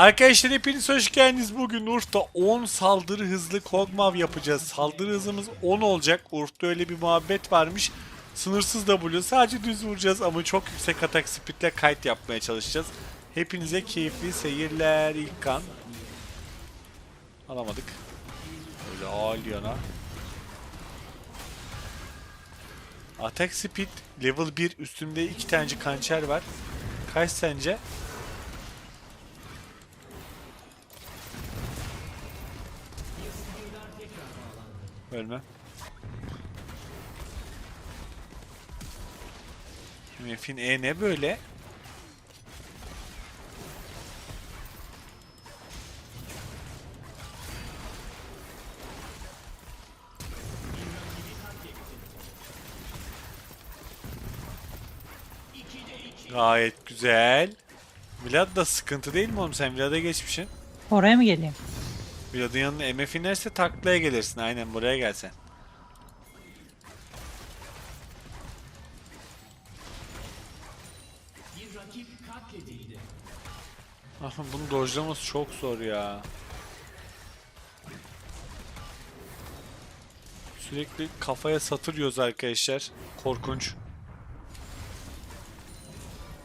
Arkadaşlar hepiniz hoş geldiniz. Bugün Urf'ta 10 saldırı hızlı kogmav yapacağız. Saldırı hızımız 10 olacak. Urf'ta öyle bir muhabbet varmış. Sınırsız W sadece düz vuracağız ama çok yüksek atak speedle kite yapmaya çalışacağız. Hepinize keyifli seyirler ilk kan. Alamadık. Öyle ağlıyana. Atak speed level 1 üstümde iki tane kançer var. Kaç sence? Ölme. Mefin E ne böyle? Gayet güzel. Vlad da sıkıntı değil mi oğlum? Sen Vlad'a geçmişsin. Oraya mı geleyim? Vlad'ın yanına MF inerse taklaya gelirsin. Aynen buraya gelsen. Aha bunu dojlaması çok zor ya. Sürekli kafaya satır yiyoruz arkadaşlar. Korkunç.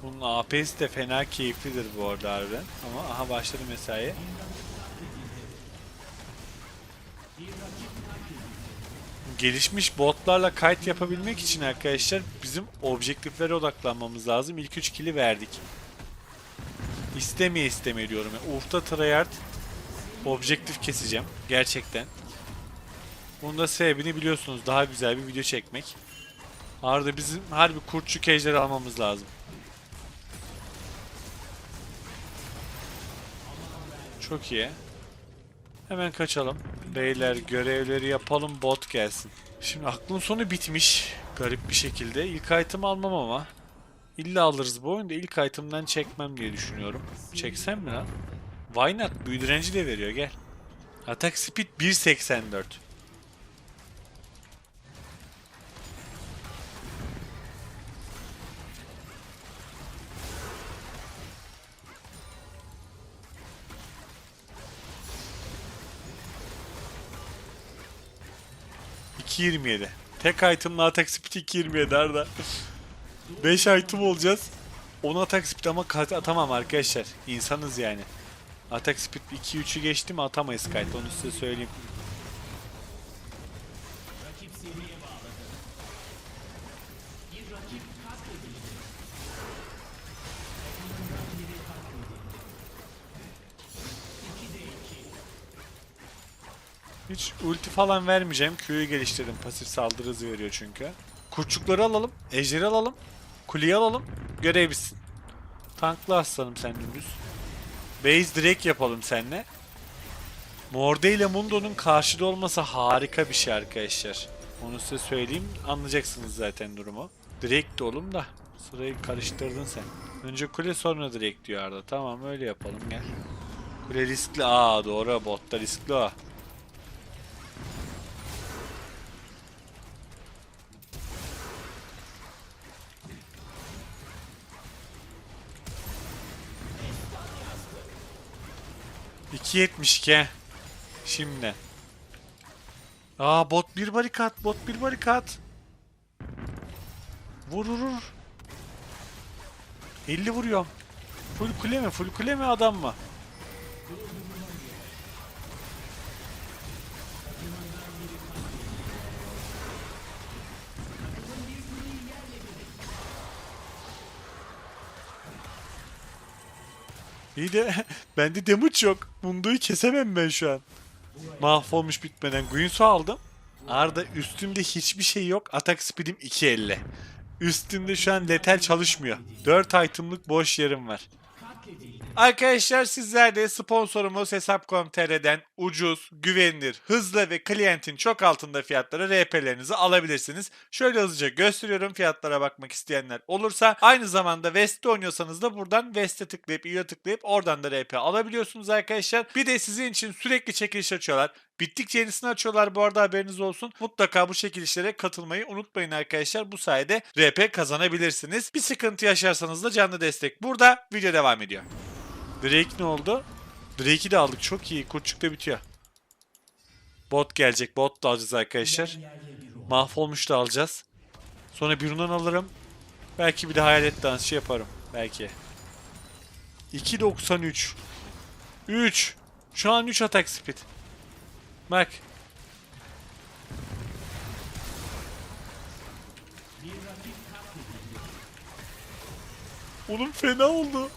Bunun AP'si de fena keyiflidir bu arada harbiden. Ama aha başladı mesai. Gelişmiş botlarla kite yapabilmek için arkadaşlar bizim objektiflere odaklanmamız lazım. İlk 3 kili verdik. İstemeye istemeye diyorum. Yani Urf'ta tryhard objektif keseceğim. Gerçekten. Bunun da sebebini biliyorsunuz. Daha güzel bir video çekmek. Arada bizim harbi kurtçuk ejderi almamız lazım. Çok iyi. Hemen kaçalım. Beyler görevleri yapalım bot gelsin. Şimdi aklın sonu bitmiş. Garip bir şekilde. İlk item almam ama. İlla alırız bu oyunda. İlk item'dan çekmem diye düşünüyorum. Çeksem mi lan? Why not? Büyü direnci de veriyor gel. Attack speed 1.84. ...2.27. Tek item'la attack speed 2.27 Arda. 5 item olacağız. 10 atak speed ama atamam arkadaşlar. İnsanız yani. Atak speed 2-3'ü geçti mi atamayız kite onu size söyleyeyim. Hiç ulti falan vermeyeceğim. Q'yu geliştirdim. Pasif saldırı hızı veriyor çünkü. Kurçukları alalım. Ejderi alalım. Kuleyi alalım. Görev bitsin. Tanklı aslanım sen dümdüz. Base direkt yapalım seninle. Morde ile Mundo'nun karşıda olması harika bir şey arkadaşlar. Onu size söyleyeyim. Anlayacaksınız zaten durumu. Direkt oğlum da. Sırayı karıştırdın sen. Önce kule sonra direkt diyor Arda. Tamam öyle yapalım gel. Kule riskli. Aa doğru botta riskli o. İki yetmiş ki. Şimdi. Aa bot bir barikat, bot bir barikat. Vur vur vur. 50 vuruyorum. Full kule mi? Full kule mi adam mı? İyi de bende damage yok. Mundo'yu kesemem ben şu an. Mahvolmuş bitmeden. Guinsoo aldım. Arda üstümde hiçbir şey yok. Atak speed'im 2.50. Üstümde şu an letal çalışmıyor. 4 item'lık boş yerim var. Arkadaşlar sizler de sponsorumuz Hesap.com.tr'den ucuz, güvenilir, hızlı ve klientin çok altında fiyatlara RP'lerinizi alabilirsiniz. Şöyle hızlıca gösteriyorum fiyatlara bakmak isteyenler olursa. Aynı zamanda West'te oynuyorsanız da buradan West'e tıklayıp üye tıklayıp oradan da RP alabiliyorsunuz arkadaşlar. Bir de sizin için sürekli çekiliş açıyorlar. Bittikçe yenisini açıyorlar bu arada haberiniz olsun. Mutlaka bu çekilişlere katılmayı unutmayın arkadaşlar. Bu sayede RP kazanabilirsiniz. Bir sıkıntı yaşarsanız da canlı destek burada. Video devam ediyor. Drake ne oldu? Drake'i de aldık. Çok iyi. Kurtçuk da bitiyor. Bot gelecek. Bot da alacağız arkadaşlar. Mahvolmuş da alacağız. Sonra bir rundan alırım. Belki bir de hayalet dansı yaparım. Belki. 2.93 3 Şu an 3 atak speed. Bak. Oğlum fena oldu.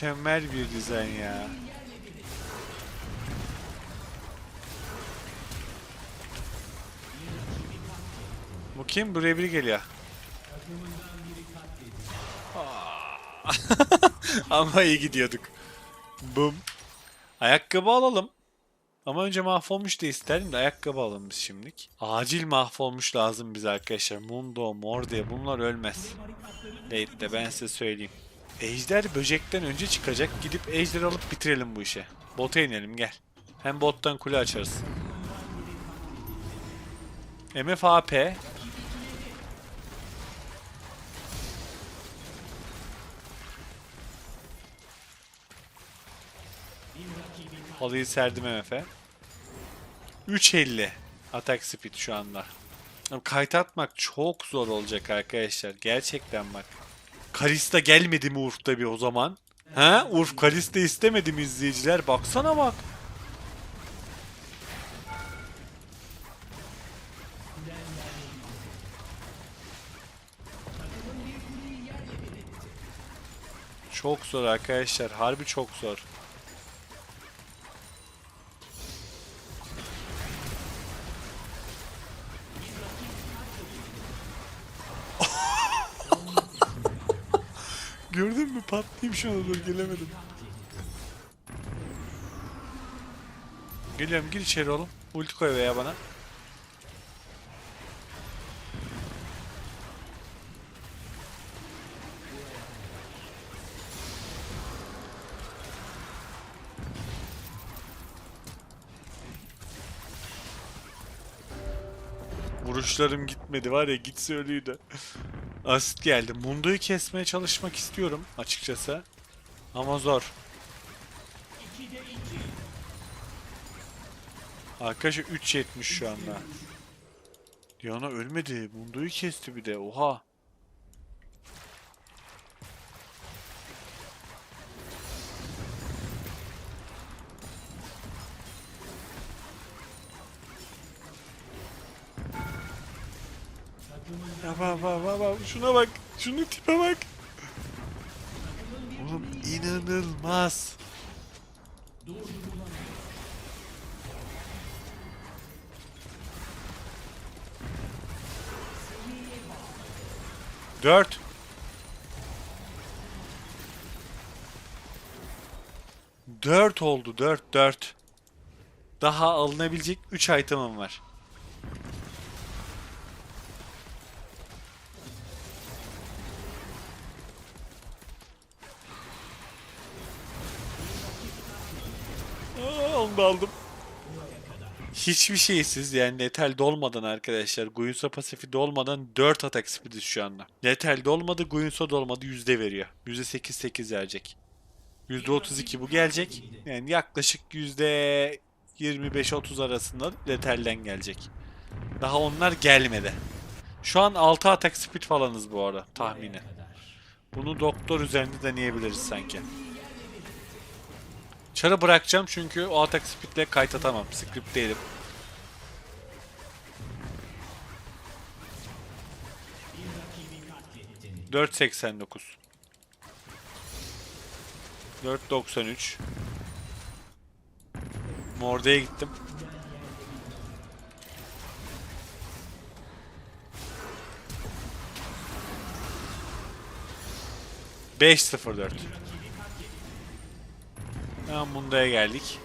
Mükemmel bir dizayn ya. Bu kim? Buraya biri geliyor. Ama iyi gidiyorduk. Bum. Ayakkabı alalım. Ama önce mahvolmuş da isterim de ayakkabı alalım biz şimdilik. Acil mahvolmuş lazım bize arkadaşlar. Mundo, Morde bunlar ölmez. Late'de ben size söyleyeyim. Ejder böcekten önce çıkacak. Gidip ejderi alıp bitirelim bu işe. Bota inelim gel. Hem bottan kule açarız. MFAP. Halıyı serdim MF. 3.50 atak speed şu anda. Kayıt atmak çok zor olacak arkadaşlar. Gerçekten bak. Kalista gelmedi mi Urf'ta bir o zaman? Ha? Urf Kalista istemedi mi izleyiciler? Baksana bak. Çok zor arkadaşlar. Harbi çok zor. Gördün mü? Patlayayım şuna dur gelemedim. Geliyorum gir içeri oğlum. Ulti koy veya bana. Vuruşlarım gitmedi var ya gitse ölüydü. Asit geldi. Mundo'yu kesmeye çalışmak istiyorum açıkçası. Ama zor. Arkadaşlar 3.70 şu anda. Diana ölmedi. Mundo'yu kesti bir de. Oha. Bak bak bak bak şuna bak. Şunun tipe bak. Oğlum inanılmaz. Dört. Dört oldu. Dört dört. Daha alınabilecek 3 item'ım var. Onu da aldım. Hiçbir şeysiz yani letal dolmadan arkadaşlar. Guinsoo pasifi dolmadan 4 atak speed'i şu anda. Letal dolmadı, Guinsoo dolmadı yüzde veriyor. Yüzde 8 8 verecek. Yüzde 32 bu gelecek. Yani yaklaşık yüzde 25-30 arasında letalden gelecek. Daha onlar gelmedi. Şu an 6 atak speed falanız bu arada tahmini. Bunu doktor üzerinde deneyebiliriz sanki. Çarı bırakacağım çünkü o atak speedle kayıt atamam. Script değilim. Dört seksen dokuz. Dört doksan üç. Morde'ye gittim. Beş sıfır dört. Hemen Mundo'ya geldik.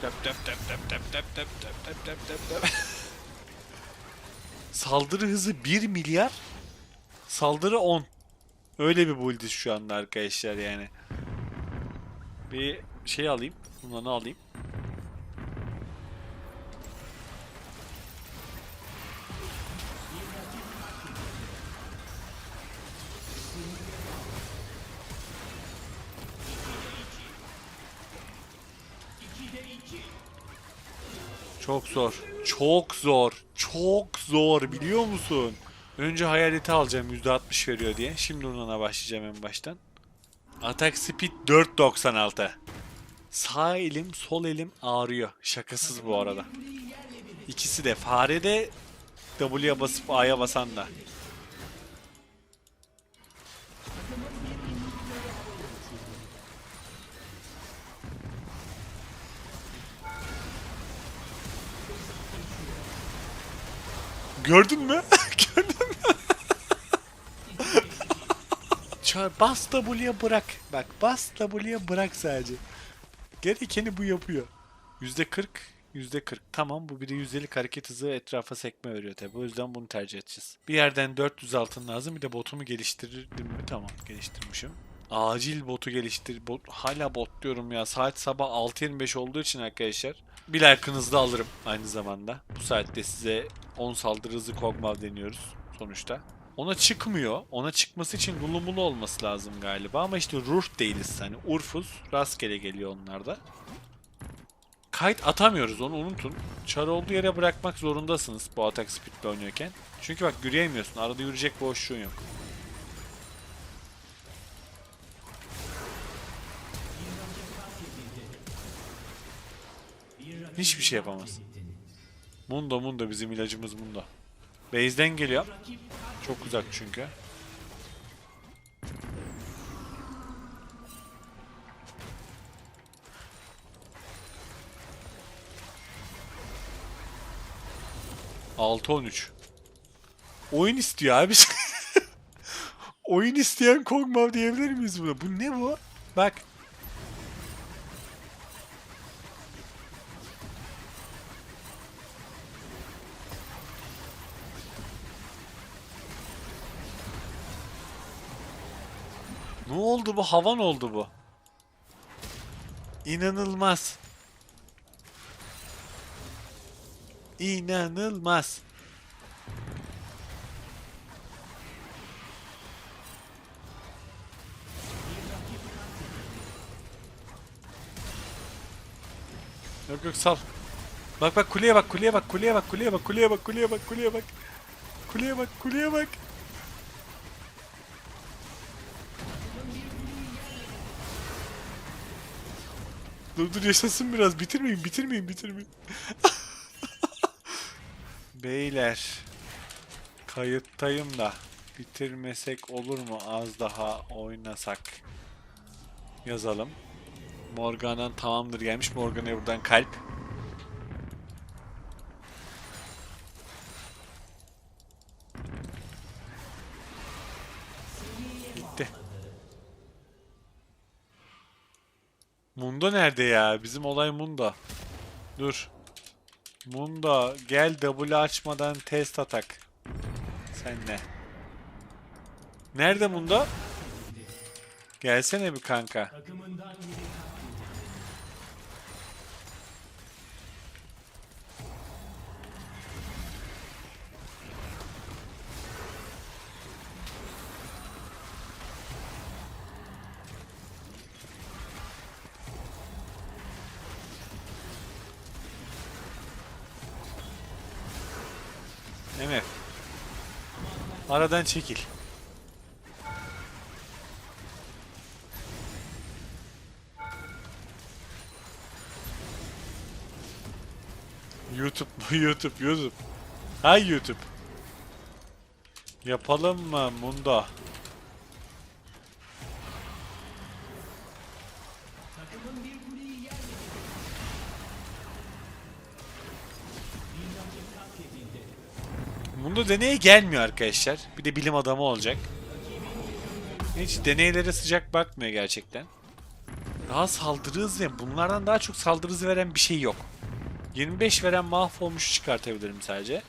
Töp töp töp töp töp töp töp töp töp töp töp töp. Saldırı hızı 1 milyar. Saldırı 10. Öyle bir build'iz şu anda arkadaşlar yani. Bir şey alayım. Bunları alayım. Çok zor. Çok zor. Çok zor biliyor musun? Önce hayaleti alacağım %60 veriyor diye. Şimdi ona başlayacağım en baştan. Atak speed 4.96. Sağ elim sol elim ağrıyor. Şakasız bu arada. İkisi de. Fare de W'ye basıp A'ya basan da. Gördün mü? Gördün mü? Bas W'ye bırak. Bak bas W'ye bırak sadece. Gerekeni bu yapıyor. Yüzde 40, yüzde 40. Tamam bu bir de yüzdelik hareket hızı etrafa sekme veriyor tabi. O yüzden bunu tercih edeceğiz. Bir yerden 400 altın lazım. Bir de botumu geliştirdim mi? Tamam geliştirmişim. Acil botu geliştir. Bot, hala bot diyorum ya. Saat sabah 6.25 olduğu için arkadaşlar. Bir like'ınızı da alırım aynı zamanda. Bu saatte size 10 saldırı hızı Kog'Maw deniyoruz sonuçta. Ona çıkmıyor. Ona çıkması için gulumulu olması lazım galiba. Ama işte ruh değiliz hani. Urfuz rastgele geliyor onlarda. Kayıt atamıyoruz onu unutun. Çar olduğu yere bırakmak zorundasınız bu atak speedle oynuyorken. Çünkü bak yürüyemiyorsun. Arada yürüyecek boşluğun yok. Hiçbir şey yapamaz. Mundo Mundo bizim ilacımız Mundo. Base'den geliyor. Çok uzak çünkü. Altı on üç. Oyun istiyor abi. Oyun isteyen Kog'Maw diyebilir miyiz buna? Bu ne bu? Bak. Oldu bu? Havan oldu bu. İnanılmaz. İnanılmaz. Yok yok sal. Bak bak kuleye bak kuleye bak kuleye bak kuleye bak kuleye bak kuleye bak kuleye bak. Kuleye bak kuleye bak. Dur dur yaşasın biraz bitirmeyin bitirmeyin bitirmeyin. Beyler. Kayıttayım da bitirmesek olur mu az daha oynasak. Yazalım. Morgan'dan tamamdır gelmiş. Morgan'a buradan kalp. Mundo nerede ya? Bizim olay Mundo. Dur. Mundo gel W açmadan test atak. Sen ne? Nerede Mundo? Gelsene bir kanka. Aradan çekil. YouTube, YouTube, YouTube. Hay YouTube. Yapalım mı Mundo? Mundo deneye gelmiyor arkadaşlar. Bir de bilim adamı olacak. Hiç deneylere sıcak bakmıyor gerçekten. Daha saldırı hızı bunlardan daha çok saldırı veren bir şey yok. 25 veren mahvolmuş çıkartabilirim sadece.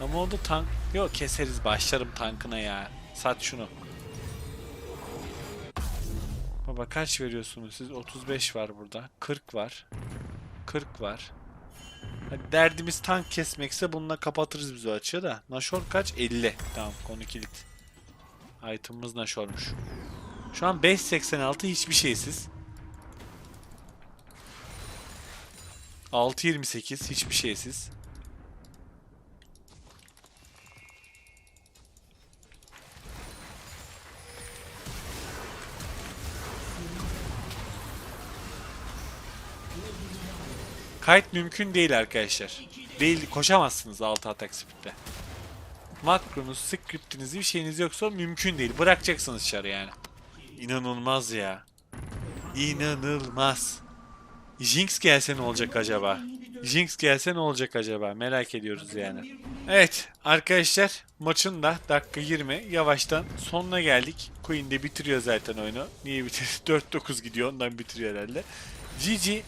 Ama o da tank... Yok keseriz başlarım tankına ya. Sat şunu. Baba kaç veriyorsunuz siz? 35 var burada. 40 var. 40 var. Hadi derdimiz tank kesmekse bununla kapatırız biz o açığı da. Nashor kaç? 50. Tamam konu kilit. Item'ımız Nashor'muş. Şu an 5.86 hiçbir şeysiz. 6.28 hiçbir şeysiz. Kayıt mümkün değil arkadaşlar. Değil koşamazsınız 6 atak speed'de. Makronuz, scriptiniz bir şeyiniz yoksa mümkün değil. Bırakacaksınız çarı yani. İnanılmaz ya. İnanılmaz. Jinx gelse ne olacak acaba? Jinx gelse ne olacak acaba? Merak ediyoruz yani. Evet arkadaşlar maçın da dakika 20 yavaştan sonuna geldik. Queen de bitiriyor zaten oyunu. Niye bitiriyor? 4-9 gidiyor ondan bitiriyor herhalde. GG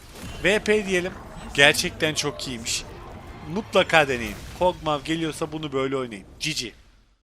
VP diyelim. Gerçekten çok iyiymiş. Mutlaka deneyin. Kog'Maw geliyorsa bunu böyle oynayın. GG.